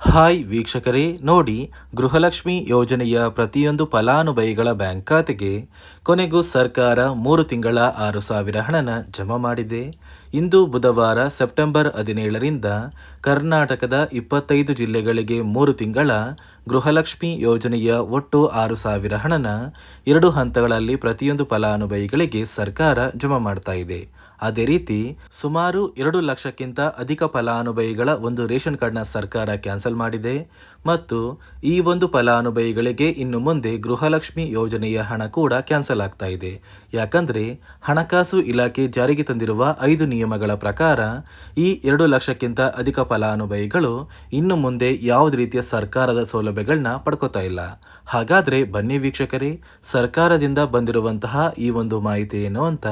Hi ವೀಕ್ಷಕರೇ, ನೋಡಿ ಗೃಹಲಕ್ಷ್ಮಿ ಯೋಜನೆಯ ಪ್ರತಿಯೊಂದು ಫಲಾನುಭವಿಗಳ ಬ್ಯಾಂಕ್ ಖಾತೆಗೆ ಕೊನೆಗೂ ಸರ್ಕಾರ ಮೂರು ತಿಂಗಳ ಆರು ಸಾವಿರ ಹಣನ ಜಮಾ ಮಾಡಿದೆ. ಇಂದು ಬುಧವಾರ ಸೆಪ್ಟೆಂಬರ್ ಹದಿನೇಳರಿಂದ ಕರ್ನಾಟಕದ ಇಪ್ಪತ್ತೈದು ಜಿಲ್ಲೆಗಳಿಗೆ ಮೂರು ತಿಂಗಳ ಗೃಹಲಕ್ಷ್ಮಿ ಯೋಜನೆಯ ಒಟ್ಟು ಆರು ಸಾವಿರ ಹಣನ ಎರಡು ಹಂತಗಳಲ್ಲಿ ಪ್ರತಿಯೊಂದು ಫಲಾನುಭವಿಗಳಿಗೆ ಸರ್ಕಾರ ಜಮಾ ಮಾಡ್ತಾ ಇದೆ. ಅದೇ ರೀತಿ, ಸುಮಾರು ಎರಡು ಲಕ್ಷಕ್ಕಿಂತ ಅಧಿಕ ಫಲಾನುಭವಿಗಳ ಒಂದು ರೇಷನ್ ಕಾರ್ಡ್ನ ಸರ್ಕಾರ ಕ್ಯಾನ್ಸಲ್ ಮಾಡಿದೆ ಮತ್ತು ಈ ಒಂದು ಫಲಾನುಭವಿಗಳಿಗೆ ಇನ್ನು ಮುಂದೆ ಗೃಹಲಕ್ಷ್ಮಿ ಯೋಜನೆಯ ಹಣ ಕೂಡ ಕ್ಯಾನ್ಸಲ್ ಆಗ್ತಾ ಇದೆ. ಯಾಕಂದರೆ, ಹಣಕಾಸು ಇಲಾಖೆ ಜಾರಿಗೆ ತಂದಿರುವ ಐದು ನಿಯಮಗಳ ಪ್ರಕಾರ ಈ ಎರಡು ಲಕ್ಷಕ್ಕಿಂತ ಅಧಿಕ ಫಲಾನುಭವಿಗಳು ಇನ್ನು ಮುಂದೆ ಯಾವುದೇ ರೀತಿಯ ಸರ್ಕಾರದ ಸೌಲಭ್ಯಗಳನ್ನ ಪಡ್ಕೋತಾ ಇಲ್ಲ. ಹಾಗಾದ್ರೆ ಬನ್ನಿ ವೀಕ್ಷಕರೇ, ಸರ್ಕಾರದಿಂದ ಬಂದಿರುವಂತಹ ಈ ಒಂದು ಮಾಹಿತಿ ಏನು ಅಂತ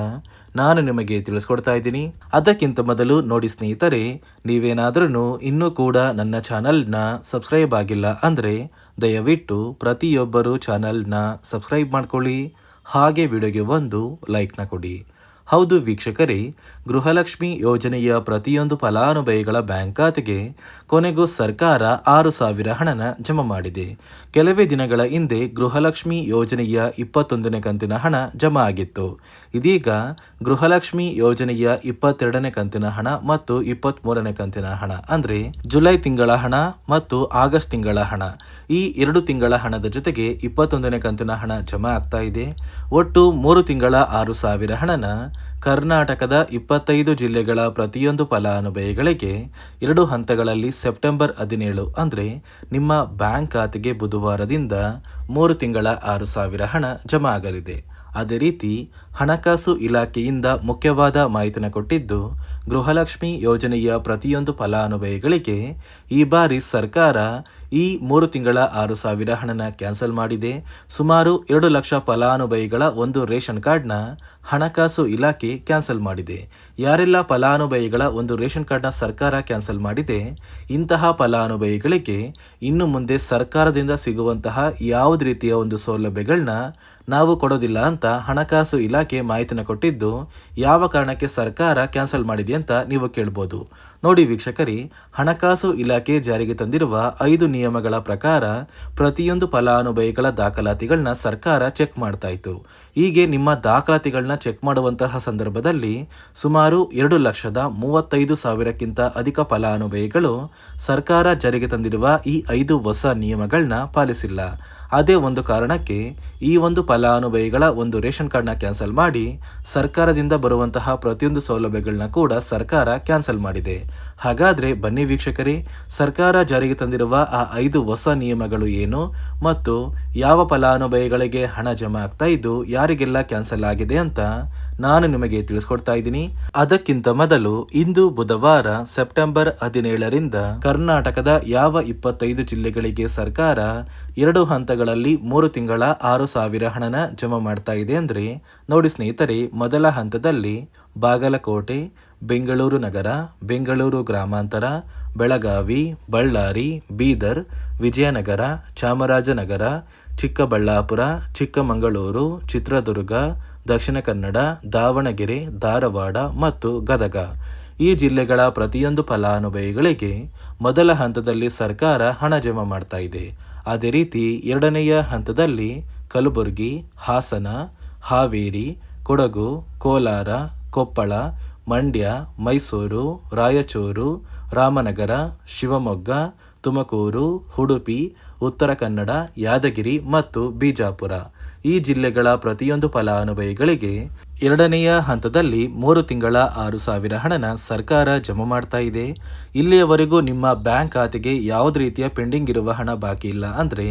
ನಾನು ನಿಮಗೆ ತಿಳಿಸ್ಕೊಡ್ತಾ ಇದ್ದೀನಿ. ಅದಕ್ಕಿಂತ ಮೊದಲು ನೋಡಿ ಸ್ನೇಹಿತರೆ ನೀವೇನಾದ್ರೂ ಇನ್ನೂ ಕೂಡ ನನ್ನ ಚಾನಲ್ನ ಸಬ್ಸ್ಕ್ರೈಬ್ ಆಗಿಲ್ಲ ಅಂದರೆ ದಯವಿಟ್ಟು ಪ್ರತಿಯೊಬ್ಬರು ಚಾನಲ್ನ ಸಬ್ಸ್ಕ್ರೈಬ್ ಮಾಡ್ಕೊಳ್ಳಿ. ಹಾಗೆ ವಿಡಿಯೋಗೆ ಒಂದು ಲೈಕ್ನ ಕೊಡಿ. ಹೌದು ವೀಕ್ಷಕರೇ ಗೃಹಲಕ್ಷ್ಮಿ ಯೋಜನೆಯ ಪ್ರತಿಯೊಂದು ಫಲಾನುಭವಿಗಳ ಬ್ಯಾಂಕ್ ಖಾತೆಗೆ ಕೊನೆಗೂ ಸರ್ಕಾರ ಆರು ಸಾವಿರ ಹಣನ ಜಮಾ ಮಾಡಿದೆ. ಕೆಲವೇ ದಿನಗಳ ಹಿಂದೆ ಗೃಹಲಕ್ಷ್ಮಿ ಯೋಜನೆಯ ಇಪ್ಪತ್ತೊಂದನೇ ಕಂತಿನ ಹಣ ಜಮಾ ಆಗಿತ್ತು. ಇದೀಗ ಗೃಹಲಕ್ಷ್ಮಿ ಯೋಜನೆಯ ಇಪ್ಪತ್ತೆರಡನೇ ಕಂತಿನ ಹಣ ಮತ್ತು ಇಪ್ಪತ್ತ್ಮೂರನೇ ಕಂತಿನ ಹಣ ಅಂದರೆ ಜುಲೈ ತಿಂಗಳ ಹಣ ಮತ್ತು ಆಗಸ್ಟ್ ತಿಂಗಳ ಹಣ. ಈ ಎರಡು ತಿಂಗಳ ಹಣದ ಜೊತೆಗೆ ಇಪ್ಪತ್ತೊಂದನೇ ಕಂತಿನ ಹಣ ಜಮಾ ಆಗ್ತಾ ಇದೆ. ಒಟ್ಟು ಮೂರು ತಿಂಗಳ ಆರು ಸಾವಿರ ಹಣನ ಕರ್ನಾಟಕದ ಇಪ್ಪತ್ತೈದು ಜಿಲ್ಲೆಗಳ ಪ್ರತಿಯೊಂದು ಫಲಾನುಭವಿಗಳಿಗೆ ಎರಡು ಹಂತಗಳಲ್ಲಿ ಸೆಪ್ಟೆಂಬರ್ ಹದಿನೇಳು ಅಂದರೆ ನಿಮ್ಮ ಬ್ಯಾಂಕ್ ಖಾತೆಗೆ ಬುಧವಾರದಿಂದ ಮೂರು ತಿಂಗಳ ಆರು ಸಾವಿರ ಹಣ ಜಮಾ ಆಗಲಿದೆ. ಅದೇ ರೀತಿ ಹಣಕಾಸು ಇಲಾಖೆಯಿಂದ ಮುಖ್ಯವಾದ ಮಾಹಿತಿನ ಕೊಟ್ಟಿದ್ದು, ಗೃಹಲಕ್ಷ್ಮಿ ಯೋಜನೆಯ ಪ್ರತಿಯೊಂದು ಫಲಾನುಭವಿಗಳಿಗೆ ಈ ಬಾರಿ ಸರ್ಕಾರ ಈ ಮೂರು ತಿಂಗಳ ಆರು ಸಾವಿರ ಹಣನ ಕ್ಯಾನ್ಸಲ್ ಮಾಡಿದೆ. ಸುಮಾರು ಎರಡು ಲಕ್ಷ ಫಲಾನುಭವಿಗಳ ಒಂದು ರೇಷನ್ ಕಾರ್ಡ್ನ ಹಣಕಾಸು ಇಲಾಖೆ ಕ್ಯಾನ್ಸಲ್ ಮಾಡಿದೆ. ಯಾರೆಲ್ಲ ಫಲಾನುಭವಿಗಳ ಒಂದು ರೇಷನ್ ಕಾರ್ಡ್ನ ಸರ್ಕಾರ ಕ್ಯಾನ್ಸಲ್ ಮಾಡಿದೆ, ಇಂತಹ ಫಲಾನುಭವಿಗಳಿಗೆ ಇನ್ನು ಮುಂದೆ ಸರ್ಕಾರದಿಂದ ಸಿಗುವಂತಹ ಯಾವುದೇ ರೀತಿಯ ಒಂದು ಸೌಲಭ್ಯಗಳನ್ನ ನಾವು ಕೊಡೋದಿಲ್ಲ ಅಂತ ಹಣಕಾಸು ಇಲಾಖೆ ಮಾಹಿತಿನ ಕೊಟ್ಟಿದ್ದು, ಯಾವ ಕಾರಣಕ್ಕೆ ಸರ್ಕಾರ ಕ್ಯಾನ್ಸಲ್ ಮಾಡಿದೆ ಅಂತ ನೀವು ಕೇಳ್ಬೋದು. ನೋಡಿ ವೀಕ್ಷಕರಿ, ಹಣಕಾಸು ಇಲಾಖೆ ಜಾರಿಗೆ ತಂದಿರುವ ಐದು ನಿಯಮಗಳ ಪ್ರಕಾರ ಪ್ರತಿಯೊಂದು ಫಲಾನುಭವಿಗಳ ದಾಖಲಾತಿಗಳನ್ನ ಸರ್ಕಾರ ಚೆಕ್ ಮಾಡ್ತಾ ಇತ್ತು ಹೀಗೆ ನಿಮ್ಮ ದಾಖಲಾತಿಗಳನ್ನ ಚೆಕ್ ಮಾಡುವಂತಹ ಸಂದರ್ಭದಲ್ಲಿ ಸುಮಾರು ಎರಡು ಲಕ್ಷದ ಮೂವತ್ತೈದು ಸಾವಿರಕ್ಕಿಂತ ಅಧಿಕ ಫಲಾನುಭವಿಗಳು ಸರ್ಕಾರ ಜಾರಿಗೆ ತಂದಿರುವ ಈ ಐದು ಹೊಸ ನಿಯಮಗಳನ್ನ ಪಾಲಿಸಿಲ್ಲ. ಅದೇ ಒಂದು ಕಾರಣಕ್ಕೆ ಈ ಒಂದು ಫಲಾನುಭವಿಗಳ ಒಂದು ರೇಷನ್ ಕಾರ್ಡ್ನ ಕ್ಯಾನ್ಸಲ್ ಮಾಡಿ ಸರ್ಕಾರದಿಂದ ಬರುವಂತಹ ಪ್ರತಿಯೊಂದು ಸೌಲಭ್ಯಗಳನ್ನ ಕೂಡ ಸರ್ಕಾರ ಕ್ಯಾನ್ಸಲ್ ಮಾಡಿದೆ. ಹಾಗಾದರೆ ಬನ್ನಿ ವೀಕ್ಷಕರೇ, ಸರ್ಕಾರ ಜಾರಿಗೆ ತಂದಿರುವ ಆ ಐದು ಹೊಸ ನಿಯಮಗಳು ಏನು ಮತ್ತು ಯಾವ ಫಲಾನುಭವಿಗಳಿಗೆ ಹಣ ಜಮಾ ಆಗ್ತಾ ಇದ್ದು ಯಾರಿಗೆಲ್ಲ ಕ್ಯಾನ್ಸಲ್ ಆಗಿದೆ ಅಂತ ನಾನು ನಿಮಗೆ ತಿಳಿಸ್ಕೊಡ್ತಾ ಇದ್ದೀನಿ. ಅದಕ್ಕಿಂತ ಮೊದಲು ಇಂದು ಬುಧವಾರ ಸೆಪ್ಟೆಂಬರ್ ಹದಿನೇಳರಿಂದ ಕರ್ನಾಟಕದ ಯಾವ ಇಪ್ಪತ್ತೈದು ಜಿಲ್ಲೆಗಳಿಗೆ ಸರ್ಕಾರ ಎರಡು ಹಂತಗಳಲ್ಲಿ ಮೂರು ತಿಂಗಳ ಆರು ಸಾವಿರ ಹಣನ ಜಮಾ ಮಾಡ್ತಾ ಇದೆ ಅಂದರೆ, ನೋಡಿ ಸ್ನೇಹಿತರೆ, ಮೊದಲ ಹಂತದಲ್ಲಿ ಬಾಗಲಕೋಟೆ, ಬೆಂಗಳೂರು ನಗರ, ಬೆಂಗಳೂರು ಗ್ರಾಮಾಂತರ, ಬೆಳಗಾವಿ, ಬಳ್ಳಾರಿ, ಬೀದರ್, ವಿಜಯನಗರ, ಚಾಮರಾಜನಗರ, ಚಿಕ್ಕಬಳ್ಳಾಪುರ, ಚಿಕ್ಕಮಗಳೂರು, ಚಿತ್ರದುರ್ಗ, ದಕ್ಷಿಣ ಕನ್ನಡ, ದಾವಣಗೆರೆ, ಧಾರವಾಡ ಮತ್ತು ಗದಗ. ಈ ಜಿಲ್ಲೆಗಳ ಪ್ರತಿಯೊಂದು ಫಲಾನುಭವಿಗಳಿಗೆ ಮೊದಲ ಹಂತದಲ್ಲಿ ಸರ್ಕಾರ ಹಣ ಜಮಾ ಮಾಡ್ತಾ ಇದೆ. ಅದೇ ರೀತಿ ಎರಡನೆಯ ಹಂತದಲ್ಲಿ ಕಲಬುರಗಿ, ಹಾಸನ, ಹಾವೇರಿ, ಕೊಡಗು, ಕೋಲಾರ, ಕೊಪ್ಪಳ, ಮಂಡ್ಯ, ಮೈಸೂರು, ರಾಯಚೂರು, ರಾಮನಗರ, ಶಿವಮೊಗ್ಗ, ತುಮಕೂರು, ಉಡುಪಿ, ಉತ್ತರ ಕನ್ನಡ, ಯಾದಗಿರಿ ಮತ್ತು ಬಿಜಾಪುರ. ಈ ಜಿಲ್ಲೆಗಳ ಪ್ರತಿಯೊಂದು ಫಲಾನುಭವಿಗಳಿಗೆ ಎರಡನೆಯ ಹಂತದಲ್ಲಿ ಮೂರು ತಿಂಗಳ ಆರು ಸಾವಿರ ಹಣನ ಸರ್ಕಾರ ಜಮಾ ಮಾಡ್ತಾ ಇದೆ. ಇಲ್ಲಿಯವರೆಗೂ ನಿಮ್ಮ ಬ್ಯಾಂಕ್ ಖಾತೆಗೆ ಯಾವುದೇ ರೀತಿಯ ಪೆಂಡಿಂಗ್ ಇರುವ ಹಣ ಬಾಕಿ ಇಲ್ಲ ಅಂದರೆ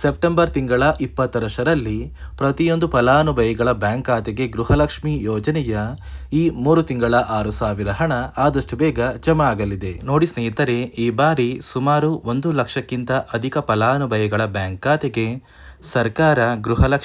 ಸೆಪ್ಟೆಂಬರ್ ತಿಂಗಳ ಇಪ್ಪತ್ತರಷ್ಟರಲ್ಲಿ ಪ್ರತಿಯೊಂದು ಫಲಾನುಭವಿಗಳ ಬ್ಯಾಂಕ್ ಖಾತೆಗೆ ಗೃಹಲಕ್ಷ್ಮಿ ಯೋಜನೆಯ ಈ ಮೂರು ತಿಂಗಳ ಆರು ಸಾವಿರ ಹಣ ಆದಷ್ಟು ಬೇಗ ಜಮಾ ಆಗಲಿದೆ. ನೋಡಿ ಸ್ನೇಹಿತರೆ, ಈ ಬಾರಿ ಸುಮಾರು ಒಂದು ಲಕ್ಷಕ್ಕಿಂತ ಅಧಿಕ ಫಲಾನುಭವಿಗಳ ಬ್ಯಾಂಕ್ ಖಾತೆಗೆ ಸರ್ಕಾರ ಗೃಹಲಕ್ಷ್ಮಿ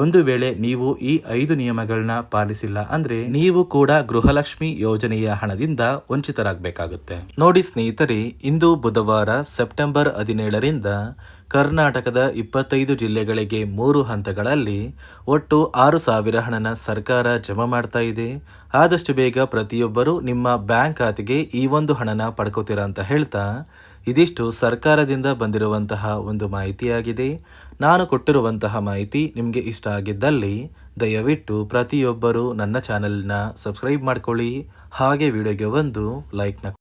ಒಂದು ವೇಳೆ ನೀವು ಈ ಐದು ನಿಯಮಗಳನ್ನ ಪಾಲಿಸಿಲ್ಲ ಅಂದ್ರೆ ನೀವು ಕೂಡ ಗೃಹಲಕ್ಷ್ಮಿ ಯೋಜನೆಯ ಹಣದಿಂದ ವಂಚಿತರಾಗಬೇಕಾಗುತ್ತೆ. ನೋಡಿ ಸ್ನೇಹಿತರೆ, ಇಂದು ಬುಧವಾರ ಸೆಪ್ಟೆಂಬರ್ ಹದಿನೇಳರಿಂದ ಕರ್ನಾಟಕದ ಇಪ್ಪತ್ತೈದು ಜಿಲ್ಲೆಗಳಿಗೆ ಮೂರು ಹಂತಗಳಲ್ಲಿ ಒಟ್ಟು ಆರು ಸಾವಿರ ಹಣನ ಸರ್ಕಾರ ಜಮಾ ಮಾಡ್ತಾ ಇದೆ. ಆದಷ್ಟು ಬೇಗ ಪ್ರತಿಯೊಬ್ಬರು ನಿಮ್ಮ ಬ್ಯಾಂಕ್ ಖಾತೆಗೆ ಈ ಒಂದು ಹಣನ ಪಡ್ಕೋತೀರಾ ಅಂತ ಹೇಳ್ತಾ ಇದಿಷ್ಟು ಸರ್ಕಾರದಿಂದ ಬಂದಿರುವಂತಹ ಒಂದು ಮಾಹಿತಿಯಾಗಿದೆ. ನಾನು ಕೊಟ್ಟಿರುವಂತಹ ಮಾಹಿತಿ ನಿಮಗೆ ಇಷ್ಟ ಆಗಿದ್ದಲ್ಲಿ ದಯವಿಟ್ಟು ಪ್ರತಿಯೊಬ್ಬರು ನನ್ನ ಚಾನೆಲ್ನ ಸಬ್ಸ್ಕ್ರೈಬ್ ಮಾಡ್ಕೊಳ್ಳಿ. ಹಾಗೆ ವಿಡಿಯೋಗೆ ಒಂದು ಲೈಕ್ನ